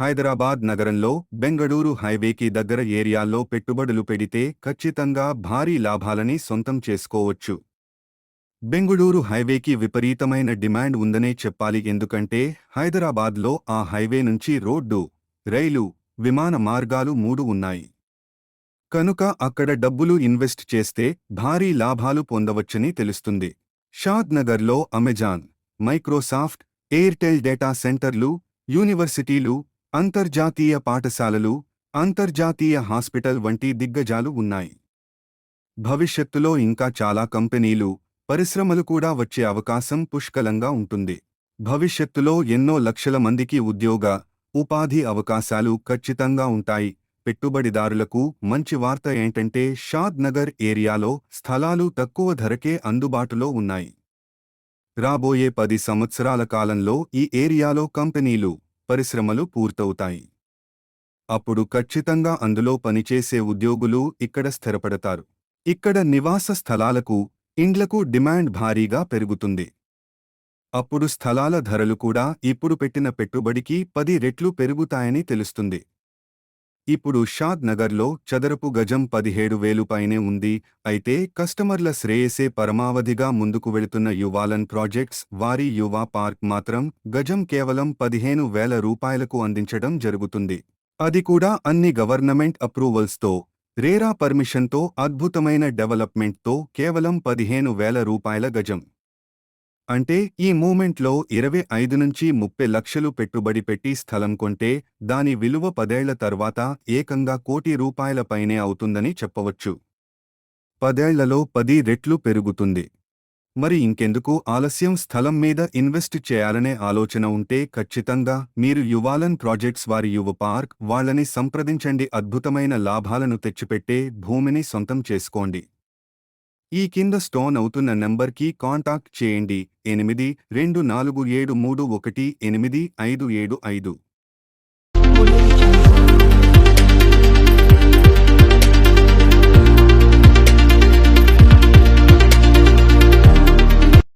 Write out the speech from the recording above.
హైదరాబాద్ నగరంలో బెంగళూరు హైవేకి దగ్గర ఏరియాల్లో పెట్టుబడులు పెడితే ఖచ్చితంగా భారీ లాభాలని సొంతం చేసుకోవచ్చు. బెంగుళూరు హైవేకి విపరీతమైన డిమాండ్ ఉందనే చెప్పాలి ఎందుకంటే హైదరాబాద్లో ఆ హైవే నుంచి రోడ్డు రైలు విమాన మార్గాలు మూడు ఉన్నాయి. కనుక అక్కడ డబ్బులు ఇన్వెస్ట్ చేస్తే భారీ లాభాలు పొందవచ్చని తెలుస్తుంది. షాద్ నగర్లో అమెజాన్ మైక్రోసాఫ్ట్ ఎయిర్టెల్ డేటా సెంటర్లు యూనివర్సిటీలు అంతర్జాతీయ పాఠశాలలు అంతర్జాతీయ హాస్పిటల్ వంటి దిగ్గజాలు ఉన్నాయి. భవిష్యత్తులో ఇంకా చాలా కంపెనీలు పరిశ్రమలు కూడా వచ్చే అవకాశం పుష్కలంగా ఉంటుంది. భవిష్యత్తులో ఎన్నో లక్షల మందికి ఉద్యోగ ఉపాధి అవకాశాలు ఖచ్చితంగా ఉంటాయి. పెట్టుబడిదారులకు మంచి వార్త ఏంటంటే షాద్ నగర్ ఏరియాలో స్థలాలు తక్కువ ధరకే అందుబాటులో ఉన్నాయి. రాబోయే పది సంవత్సరాల కాలంలో ఈ ఏరియాలో కంపెనీలు పరిశ్రమలు పూర్తవుతాయి. అప్పుడు ఖచ్చితంగా అందులో పనిచేసే ఉద్యోగులు ఇక్కడ స్థిరపడతారు. ఇక్కడ నివాస స్థలాలకు ఇండ్లకు డిమాండ్ భారీగా పెరుగుతుంది. అప్పుడు స్థలాల ధరలు కూడా ఇప్పుడు పెట్టిన పెట్టుబడికి పది రెట్లు పెరుగుతాయని తెలుస్తుంది. ఇప్పుడు షాద్ నగర్లో చదరపు గజం పదిహేడు వేలు పైనే ఉంది. అయితే కస్టమర్ల శ్రేయసే పరమావధిగా ముందుకు వెళుతున్న యువాలన్ ప్రాజెక్ట్స్ వారి యువా పార్క్ మాత్రం గజం కేవలం పదిహేను వేల రూపాయలకు అందించడం జరుగుతుంది. అది కూడా అన్ని గవర్నమెంట్ అప్రూవల్స్తో రేరా పర్మిషన్తో అద్భుతమైన డెవలప్మెంట్తో కేవలం పదిహేను వేల రూపాయల గజం. అంటే ఈ మూమెంట్లో ఇరవై ఐదు నుంచి ముప్పై లక్షలు పెట్టుబడి పెట్టి స్థలం కొంటే దాని విలువ పదేళ్ళ తర్వాత ఏకంగా కోటి రూపాయల పైనే అవుతుందని చెప్పవచ్చు. పదేళ్ళలో పది రెట్లు పెరుగుతుంది. మరి ఇంకెందుకు ఆలస్యం స్థలం మీద ఇన్వెస్ట్ చేయాలనే ఆలోచన ఉంటే ఖచ్చితంగా మీరు యువాలన్ ప్రాజెక్ట్స్ వారి యువ పార్క్ వాళ్ళని సంప్రదించండి. అద్భుతమైన లాభాలను తెచ్చిపెట్టే భూమిని సొంతం చేసుకోండి. ఈ కింద స్టోన్ అవుతున్న నంబర్కి కాంటాక్ట్ చేయండి. ఎనిమిది రెండు నాలుగు ఏడు మూడు ఒకటి ఎనిమిది ఐదు ఏడు ఐదు.